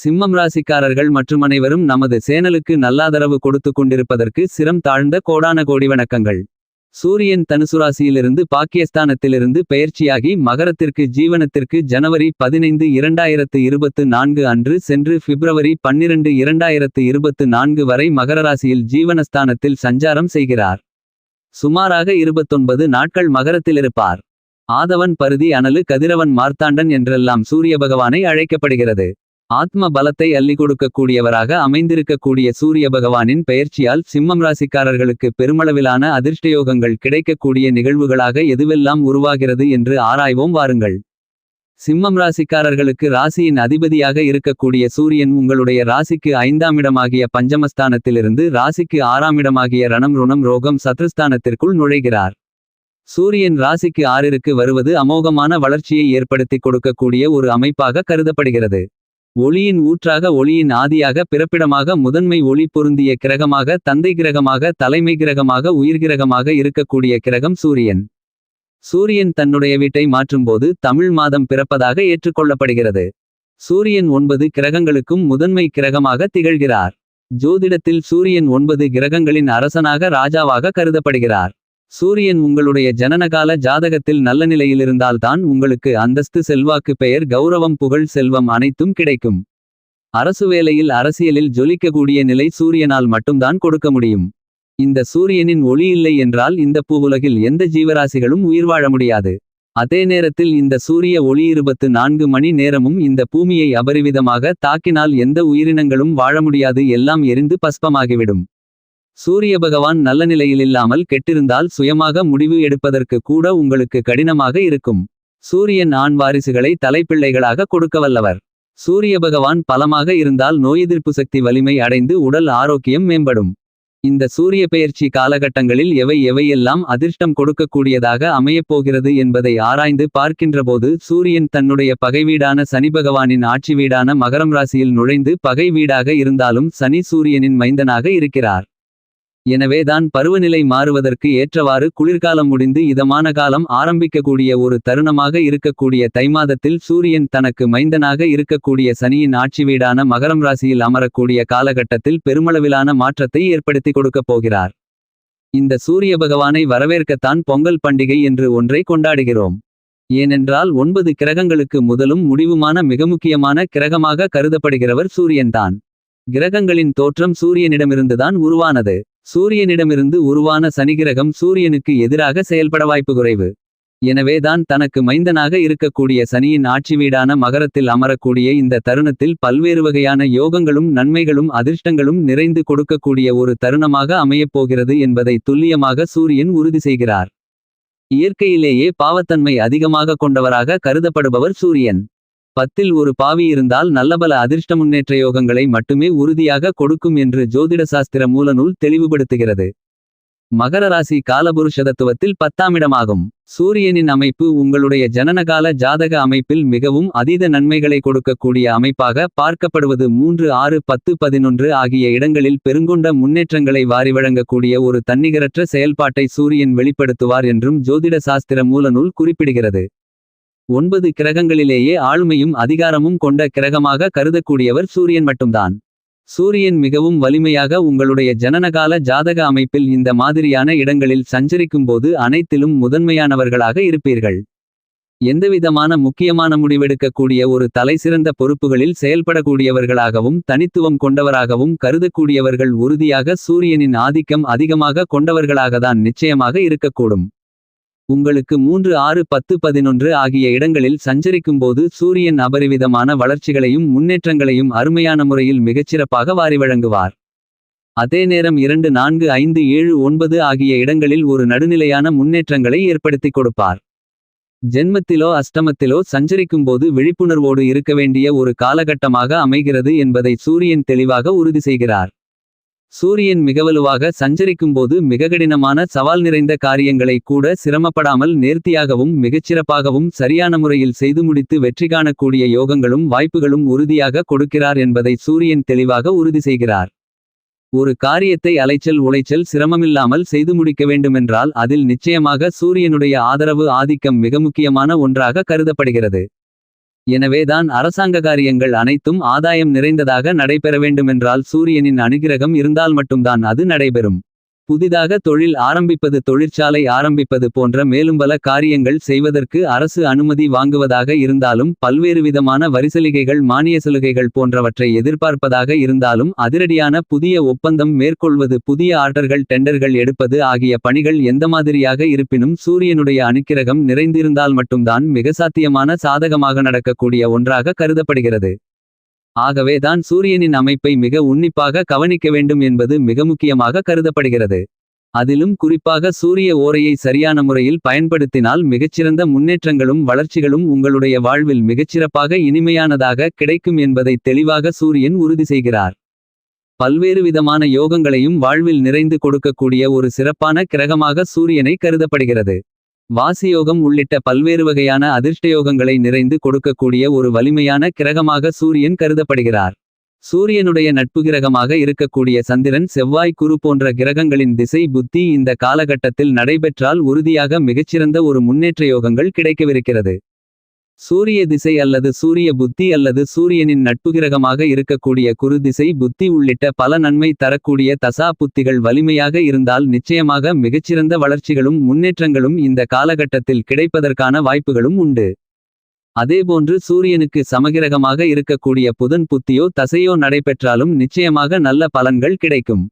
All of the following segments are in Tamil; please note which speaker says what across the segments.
Speaker 1: சிம்மம் ராசிக்காரர்கள் மற்றும் அனைவரும் நமது சேனலுக்கு நல்லாதரவு கொடுத்து கொண்டிருப்பதற்கு சிரம் தாழ்ந்த கோடான கோடி வணக்கங்கள். சூரியன் தனுசுராசியிலிருந்து பாகிஸ்தானத்திலிருந்து பெயர்ச்சியாகி மகரத்திற்கு ஜீவனத்திற்கு ஜனவரி பதினைந்து இரண்டாயிரத்து இருபத்து நான்கு அன்று சென்று பிப்ரவரி பன்னிரண்டு இரண்டாயிரத்து இருபத்து நான்கு வரை மகர ராசியில் ஜீவனஸ்தானத்தில் சஞ்சாரம் செய்கிறார். சுமாராக இருபத்தொன்பது நாட்கள் மகரத்திலிருப்பார். ஆதவன் பருதி அனலு கதிரவன் மார்த்தாண்டன் என்றெல்லாம் சூரிய பகவானை அழைக்கப்படுகிறது. ஆத்ம பலத்தை அள்ளி கொடுக்கக்கூடியவராக அமைந்திருக்கக்கூடிய சூரிய பகவானின் பெயர்ச்சியால் சிம்மம் ராசிக்காரர்களுக்கு பெருமளவிலான அதிர்ஷ்டயோகங்கள் கிடைக்கக்கூடிய நிகழ்வுகளாக எதுவெல்லாம் உருவாகிறது என்று ஆராய்வோம் வாருங்கள். சிம்மம் ராசிக்காரர்களுக்கு ராசியின் அதிபதியாக இருக்கக்கூடிய சூரியன் உங்களுடைய ராசிக்கு ஐந்தாம் இடமாகிய பஞ்சமஸ்தானத்திலிருந்து ராசிக்கு ஆறாம் இடமாகிய ரணம் ருணம் ரோகம் சத்ருஸ்தானத்திற்குள் நுழைகிறார். சூரியன் ராசிக்கு ஆறிற்கு வருவது அமோகமான வளர்ச்சியை ஏற்படுத்திக் கொடுக்கக்கூடிய ஒரு அமைப்பாக கருதப்படுகிறது. ஒளியின் ஊற்றாக ஒளியின் ஆதியாக பிறப்பிடமாக முதன்மை ஒளி பொருந்திய கிரகமாக தந்தை கிரகமாக தலைமை கிரகமாக உயிர்கிரகமாக இருக்கக்கூடிய கிரகம் சூரியன். சூரியன் தன்னுடைய வீட்டை மாற்றும்போது தமிழ் மாதம் பிறப்பதாக ஏற்றுக்கொள்ளப்படுகிறது. சூரியன் ஒன்பது கிரகங்களுக்கும் முதன்மை கிரகமாக திகழ்கிறார். ஜோதிடத்தில் சூரியன் ஒன்பது கிரகங்களின் அரசனாக ராஜாவாக கருதப்படுகிறார். சூரியன் உங்களுடைய ஜனனகால ஜாதகத்தில் நல்ல நிலையிலிருந்தால்தான் உங்களுக்கு அந்தஸ்து செல்வாக்கு பெயர் கௌரவம் புகழ் செல்வம் அனைத்தும் கிடைக்கும். அரசு வேலையில் அரசியலில் ஜொலிக்கக்கூடிய நிலை சூரியனால் மட்டும்தான் கொடுக்க முடியும். இந்த சூரியனின் ஒளி இல்லை என்றால் இந்த பூவுலகில் எந்த ஜீவராசிகளும் உயிர் வாழ முடியாது. அதே நேரத்தில் இந்த சூரிய ஒளி இருபத்து நான்கு மணி நேரமும் இந்த பூமியை அபரிவிதமாக தாக்கினால் எந்த உயிரினங்களும் வாழ முடியாது. எல்லாம் எரிந்து பஸ்பமாகிவிடும். சூரிய பகவான் நல்ல நிலையிலில்லாமல் கெட்டிருந்தால் சுயமாக முடிவு எடுப்பதற்கு கூட உங்களுக்கு கடினமாக இருக்கும். சூரியன் ஆண் வாரிசுகளை தலைப்பிள்ளைகளாக கொடுக்க வல்லவர். சூரிய பகவான் பலமாக இருந்தால் நோயெதிர்ப்பு சக்தி வலிமை அடைந்து உடல் ஆரோக்கியம் மேம்படும். இந்த சூரிய பெயர்ச்சி காலகட்டங்களில் எவை எவையெல்லாம் அதிர்ஷ்டம் கொடுக்கக்கூடியதாக அமையப்போகிறது என்பதை ஆராய்ந்து பார்க்கின்றபோது சூரியன் தன்னுடைய பகை வீடான சனி பகவானின் ஆட்சி வீடான மகரம் ராசியில் நுழைந்து பகை வீடாக இருந்தாலும் சனி சூரியனின் மைந்தனாக இருக்கிறார். எனவேதான் பருவநிலை மாறுவதற்கு ஏற்றவாறு குளிர்காலம் முடிந்து இதமான காலம் ஆரம்பிக்கக்கூடிய ஒரு தருணமாக இருக்கக்கூடிய தைமாதத்தில் சூரியன் தனக்கு மைந்தனாக இருக்கக்கூடிய சனியின் ஆட்சி வீடான மகரம் ராசியில் அமரக்கூடிய காலகட்டத்தில் பெருமளவிலான மாற்றத்தை ஏற்படுத்தி கொடுக்கப் போகிறார். இந்த சூரிய பகவானை வரவேற்கத்தான் பொங்கல் பண்டிகை என்று ஒன்றை கொண்டாடுகிறோம். ஏனென்றால் ஒன்பது கிரகங்களுக்கு முதலும் முடிவுமான மிக முக்கியமான கிரகமாக கருதப்படுகிறவர் சூரியன்தான். கிரகங்களின் தோற்றம் சூரியனிடமிருந்துதான் உருவானது. சூரியனிடமிருந்து உருவான சனிகிரகம் சூரியனுக்கு எதிராக செயல்பட வாய்ப்பு குறைவு. எனவேதான் தனக்கு மைந்தனாக இருக்கக்கூடிய சனியின் ஆட்சி வீடான மகரத்தில் அமரக்கூடிய இந்த தருணத்தில் பல்வேறு வகையான யோகங்களும் நன்மைகளும் அதிர்ஷ்டங்களும் நிறைந்து கொடுக்கக்கூடிய ஒரு தருணமாக அமையப்போகிறது என்பதை துல்லியமாக சூரியன் உறுதி செய்கிறார். இயற்கையிலேயே பாவத்தன்மை அதிகமாக கொண்டவராக கருதப்படுபவர் சூரியன். பத்தில் ஒரு பாவி இருந்தால் நல்லபல அதிர்ஷ்ட முன்னேற்ற யோகங்களை மட்டுமே உறுதியாக கொடுக்கும் என்று ஜோதிட சாஸ்திர மூலநூல் தெளிவுபடுத்துகிறது. மகர ராசி காலபுருஷதத்துவத்தில் பத்தாமிடமாகும் சூரியனின் அமைப்பு உங்களுடைய ஜனனகால ஜாதக அமைப்பில் மிகவும் அதீத நன்மைகளை கொடுக்கக்கூடிய அமைப்பாக பார்க்கப்படுவது மூன்று ஆறு பத்து பதினொன்று ஆகிய இடங்களில் பெருங்கொண்ட முன்னேற்றங்களை வாரி வழங்கக்கூடிய ஒரு தன்னிகரற்ற செயல்பாட்டை சூரியன் வெளிப்படுத்துவார் என்றும் ஜோதிட சாஸ்திர மூலநூல் குறிப்பிடுகிறது. ஒன்பது கிரகங்களிலேயே ஆளுமையும் அதிகாரமும் கொண்ட கிரகமாக கருதக்கூடியவர் சூரியன் மட்டும்தான். சூரியன் மிகவும் வலிமையாக உங்களுடைய ஜனனகால ஜாதக அமைப்பில் இந்த மாதிரியான இடங்களில் சஞ்சரிக்கும்போது அனைத்திலும் முதன்மையானவர்களாக இருப்பீர்கள். எந்தவிதமான முக்கியமான முடிவெடுக்கக்கூடிய ஒரு தலைசிறந்த பொறுப்புகளில் செயல்படக்கூடியவர்களாகவும் தனித்துவம் கொண்டவராகவும் கருதக்கூடியவர்கள் உறுதியாக சூரியனின் ஆதிக்கம் அதிகமாக கொண்டவர்களாகத்தான் நிச்சயமாக இருக்கக்கூடும். உங்களுக்கு மூன்று ஆறு பத்து பதினொன்று ஆகிய இடங்களில் சஞ்சரிக்கும்போது சூரியன் அபரிவிதமான வளர்ச்சிகளையும் முன்னேற்றங்களையும் அருமையான முறையில் மிகச்சிறப்பாக வாரி வழங்குவார். அதே நேரம் இரண்டு நான்கு ஐந்து ஏழு ஒன்பது ஆகிய இடங்களில் ஒரு நடுநிலையான முன்னேற்றங்களை ஏற்படுத்திக் கொடுப்பார். ஜென்மத்திலோ அஷ்டமத்திலோ சஞ்சரிக்கும்போது விழிப்புணர்வோடு இருக்க வேண்டிய ஒரு காலகட்டமாக அமைகிறது என்பதை சூரியன் தெளிவாக உறுதி செய்கிறார். சூரியன் மிகவலுவாக சஞ்சரிக்கும்போது மிக கடினமான சவால் நிறைந்த காரியங்களை கூட சிரமப்படாமல் நேர்த்தியாகவும் மிகச்சிறப்பாகவும் சரியான முறையில் செய்து முடித்து வெற்றி காணக்கூடிய யோகங்களும் வாய்ப்புகளும் உறுதியாக கொடுக்கிறார் என்பதை சூரியன் தெளிவாக உறுதி செய்கிறார். ஒரு காரியத்தை அலைச்சல் உளைச்சல் சிரமமில்லாமல் செய்து முடிக்க வேண்டுமென்றால் அதில் நிச்சயமாக சூரியனுடைய ஆதரவு ஆதிக்கம் மிக முக்கியமான ஒன்றாக கருதப்படுகிறது. எனவேதான் அரசாங்க காரியங்கள் அனைத்தும் ஆதாயம் நிறைந்ததாக நடைபெற வேண்டுமென்றால் சூரியனின் அனுகிரகம் இருந்தால் மட்டும்தான் அது நடைபெறும். புதிதாக தொழில் ஆரம்பிப்பது தொழிற்சாலை ஆரம்பிப்பது போன்ற மேலும் பல காரியங்கள் செய்வதற்கு அரசு அனுமதி வாங்குவதாக இருந்தாலும் பல்வேறு விதமான வரிசலுகைகள் மானிய சலுகைகள் போன்றவற்றை எதிர்பார்ப்பதாக இருந்தாலும் அதிரடியான புதிய ஒப்பந்தம் மேற்கொள்வது புதிய ஆர்டர்கள் டெண்டர்கள் எடுப்பது ஆகிய பணிகள் எந்த மாதிரியாக இருப்பினும் சூரியனுடைய அனுக்கிரகம் நிறைந்திருந்தால் மட்டும்தான் மிக சாத்தியமான சாதகமாக நடக்கக்கூடிய ஒன்றாக கருதப்படுகிறது. ஆகவே தான் சூரியனின் அமைப்பை மிக உன்னிப்பாக கவனிக்க வேண்டும் என்பது மிக முக்கியமாக கருதப்படுகிறது. அதிலும் குறிப்பாக சூரிய ஓரையை சரியான முறையில் பயன்படுத்தினால் மிகச்சிறந்த முன்னேற்றங்களும் வளர்ச்சிகளும் உங்களுடைய வாழ்வில் மிகச்சிறப்பாக இனிமையானதாக கிடைக்கும் என்பதை தெளிவாக சூரியன் உறுதி செய்கிறார். பல்வேறு விதமான யோகங்களையும் வாழ்வில் நிறைந்து கொடுக்கக்கூடிய ஒரு சிறப்பான கிரகமாக சூரியனை கருதப்படுகிறது. வாசியோகம் உள்ளிட்ட பல்வேறு வகையான அதிர்ஷ்டயோகங்களை நிறைந்து கொடுக்கக்கூடிய ஒரு வலிமையான கிரகமாக சூரியன் கருதப்படுகிறார். சூரியனுடைய நட்பு கிரகமாக இருக்கக்கூடிய சந்திரன் செவ்வாய் குரு போன்ற கிரகங்களின் திசை புத்தி இந்த காலகட்டத்தில் நடைபெற்றால் உறுதியாக மிகச்சிறந்த ஒரு முன்னேற்ற யோகங்கள் கிடைக்கவிருக்கிறது. சூரிய திசை அல்லது சூரிய புத்தி அல்லது சூரியனின் நட்புகிரகமாக இருக்கக்கூடிய குரு திசை புத்தி உள்ளிட்ட பல நன்மை தரக்கூடிய தசா புத்திகள் வலிமையாக இருந்தால் நிச்சயமாக மிகச்சிறந்த வளர்ச்சிகளும் முன்னேற்றங்களும் இந்த காலகட்டத்தில் கிடைப்பதற்கான வாய்ப்புகளும் உண்டு. அதேபோன்று சூரியனுக்கு சமகிரகமாக இருக்கக்கூடிய புதன் புத்தியோ தசையோ நடைபெற்றாலும் நிச்சயமாக நல்ல பலன்கள் கிடைக்கும்.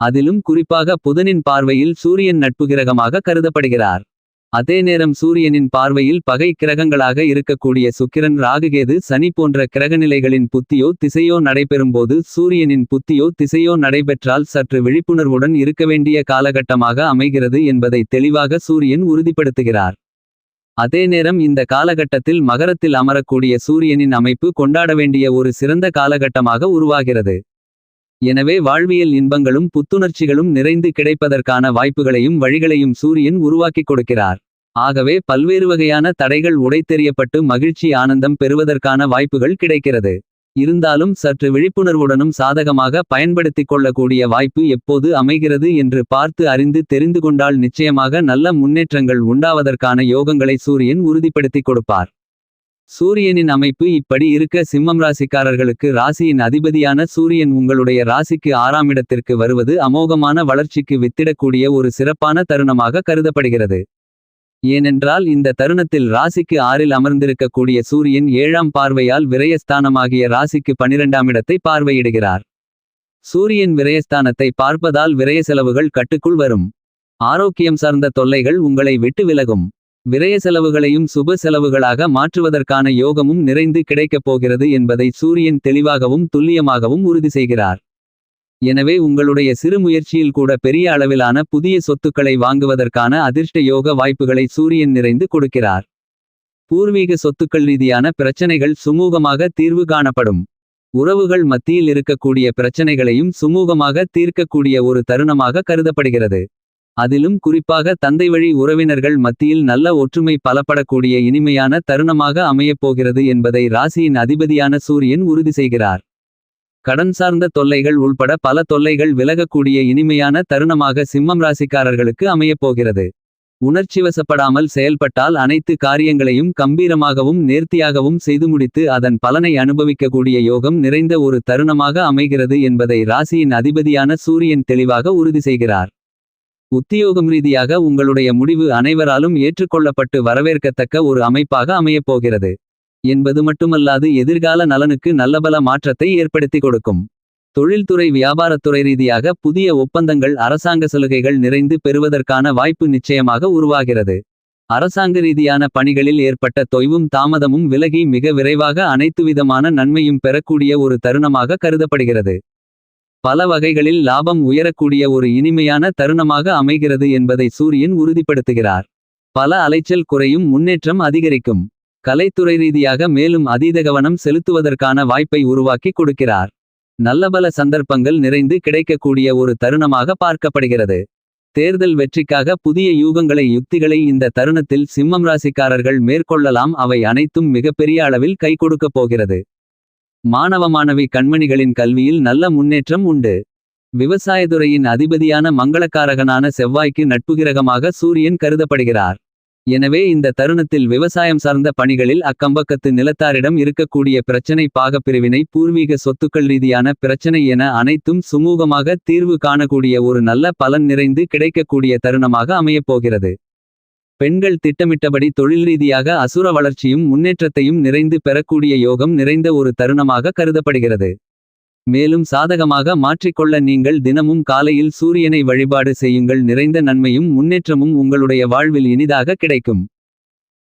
Speaker 1: அதிலும் குறிப்பாக புதனின் பார்வையில் சூரியன் நட்புகிரகமாக கருதப்படுகிறார். அதே நேரம் சூரியனின் பார்வையில் பகை கிரகங்களாக இருக்கக்கூடிய சுக்கிரன் ராகுகேது சனி போன்ற கிரகநிலைகளின் புத்தியோ திசையோ நடைபெறும்போது சூரியனின் புத்தியோ திசையோ நடைபெற்றால் சற்று விழிப்புணர்வுடன் இருக்க வேண்டிய காலகட்டமாக அமைகிறது என்பதை தெளிவாக சூரியன் உறுதிப்படுத்துகிறார். அதே நேரம் இந்த காலகட்டத்தில் மகரத்தில் அமரக்கூடிய சூரியனின் அமைப்பு கொண்டாட வேண்டிய ஒரு சிறந்த காலகட்டமாக உருவாகிறது. எனவே வாழ்வியல் இன்பங்களும் புத்துணர்ச்சிகளும் நிறைந்து கிடைப்பதற்கான வாய்ப்புகளையும் வழிகளையும் சூரியன் உருவாக்கிக் கொடுக்கிறார். ஆகவே பல்வேறு வகையான தடைகள் உடைத்தெறியப்பட்டு மகிழ்ச்சி ஆனந்தம் பெறுவதற்கான வாய்ப்புகள் கிடைக்கிறது. இருந்தாலும் சற்று விழிப்புணர்வுடனும் சாதகமாக பயன்படுத்திக் கொள்ளக்கூடிய வாய்ப்பு எப்போது அமைகிறது என்று பார்த்து அறிந்து தெரிந்து கொண்டால் நிச்சயமாக நல்ல முன்னேற்றங்கள் உண்டாவதற்கான யோகங்களை சூரியன் உறுதிப்படுத்திக் கொடுப்பார். சூரியனின் அமைப்பு இப்படி இருக்க சிம்மம் ராசிக்காரர்களுக்கு ராசியின் அதிபதியான சூரியன் உங்களுடைய ராசிக்கு ஆறாமிடத்திற்கு வருவது அமோகமான வளர்ச்சிக்கு வித்திடக்கூடிய ஒரு சிறப்பான தருணமாக கருதப்படுகிறது. ஏனென்றால் இந்த தருணத்தில் ராசிக்கு ஆறில் அமர்ந்திருக்கக்கூடிய சூரியன் ஏழாம் பார்வையால் விரயஸ்தானமாகிய ராசிக்கு பனிரெண்டாமிடத்தை பார்வையிடுகிறார். சூரியன் விரயஸ்தானத்தை பார்ப்பதால் விரய செலவுகள் கட்டுக்குள் வரும். ஆரோக்கியம் சார்ந்த தொல்லைகள் உங்களை விட்டு விலகும். விரய செலவுகளையும் சுப செலவுகளாக மாற்றுவதற்கான யோகமும் நிறைந்து கிடைக்கப் போகிறது என்பதை சூரியன் தெளிவாகவும் துல்லியமாகவும் உறுதி செய்கிறார். எனவே உங்களுடைய சிறு முயற்சியில் கூட பெரிய அளவிலான புதிய சொத்துக்களை வாங்குவதற்கான அதிர்ஷ்ட யோக வாய்ப்புகளை சூரியன் நிறைந்து கொடுக்கிறார். பூர்வீக சொத்துக்கள் ரீதியான பிரச்சனைகள் சுமூகமாக தீர்வு காணப்படும். உறவுகள் மத்தியில் இருக்கக்கூடிய பிரச்சனைகளையும் சுமூகமாக தீர்க்கக்கூடிய ஒரு தருணமாக கருதப்படுகிறது. அதிலும் குறிப்பாக தந்தை வழி உறவினர்கள் மத்தியில் நல்ல ஒற்றுமை பலப்படக்கூடிய இனிமையான தருணமாக அமையப்போகிறது என்பதை ராசியின் அதிபதியான சூரியன் உறுதி செய்கிறார். கடன் சார்ந்த தொல்லைகள் உள்பட பல தொல்லைகள் விலகக்கூடிய இனிமையான தருணமாக சிம்மம் ராசிக்காரர்களுக்கு அமையப்போகிறது. உணர்ச்சிவசப்படாமல் செயல்பட்டால் அனைத்து காரியங்களையும் கம்பீரமாகவும் நேர்த்தியாகவும் செய்து முடித்து அதன் பலனை அனுபவிக்கக்கூடிய யோகம் நிறைந்த ஒரு தருணமாக அமைகிறது என்பதை ராசியின் அதிபதியான சூரியன் தெளிவாக உறுதி செய்கிறார். உத்தியோகம் ரீதியாக உங்களுடைய முடிவு அனைவராலும் ஏற்றுக்கொள்ளப்பட்டு வரவேற்கத்தக்க ஒரு அமைப்பாக அமையப்போகிறது. என்பது மட்டுமல்லாது எதிர்கால நலனுக்கு நல்லபல மாற்றத்தை ஏற்படுத்திக் கொடுக்கும். தொழில்துறை வியாபாரத்துறை ரீதியாக புதிய ஒப்பந்தங்கள் அரசாங்க சலுகைகள் நிறைந்து பெறுவதற்கான வாய்ப்பு நிச்சயமாக உருவாகிறது. அரசாங்க ரீதியான பணிகளில் ஏற்பட்ட தொய்வும் தாமதமும் விலகி மிக விரைவாக அனைத்துவிதமான நன்மையும் பெறக்கூடிய ஒரு தருணமாக கருதப்படுகிறது. பல வகைகளில் லாபம் உயரக்கூடிய ஒரு இனிமையான தருணமாக அமைகிறது என்பதை சூரியன் உறுதிப்படுத்துகிறார். பல அலைச்சல் குறையும் முன்னேற்றம் அதிகரிக்கும். கலைத்துறை ரீதியாக மேலும் அதீத கவனம் செலுத்துவதற்கான வாய்ப்பை உருவாக்கி கொடுக்கிறார். நல்லபல சந்தர்ப்பங்கள் நிறைந்து கிடைக்கக்கூடிய ஒரு தருணமாக பார்க்கப்படுகிறது. தேர்தல் வெற்றிக்காக புதிய யூகங்களை யுக்திகளை இந்த தருணத்தில் சிம்மம் ராசிக்காரர்கள் மேற்கொள்ளலாம் அவை அனைத்தும் மிகப்பெரிய அளவில் கை கொடுக்கப் போகிறது. மாணவ மாணவி கண்மணிகளின் கல்வியில் நல்ல முன்னேற்றம் உண்டு. விவசாயத்துறையின் அதிபதியான மங்களக்காரகனான செவ்வாய்க்கு நட்புகிரகமாக சூரியன் கருதப்படுகிறார். எனவே இந்த தருணத்தில் விவசாயம் சார்ந்த பணிகளில் அக்கம்பக்கத்து நிலத்தாரிடம் இருக்கக்கூடிய பிரச்சனை பாகப்பிரிவினை பூர்வீக சொத்துக்கள் ரீதியான பிரச்சனை என அனைத்தும் சுமூகமாக தீர்வு காணக்கூடிய ஒரு நல்ல பலன் நிறைந்து கிடைக்கக்கூடிய தருணமாக அமையப்போகிறது. பெண்கள் திட்டமிட்டபடி தொழில் ரீதியாக அசுர வளர்ச்சியும் முன்னேற்றத்தையும் நிறைந்து பெறக்கூடிய யோகம் நிறைந்த ஒரு தருணமாக கருதப்படுகிறது. மேலும் சாதகமாக மாற்றிக்கொள்ள நீங்கள் தினமும் காலையில் சூரியனை வழிபாடு செய்யுங்கள் நிறைந்த நன்மையும் முன்னேற்றமும் உங்களுடைய வாழ்வில் இனிதாக கிடைக்கும்.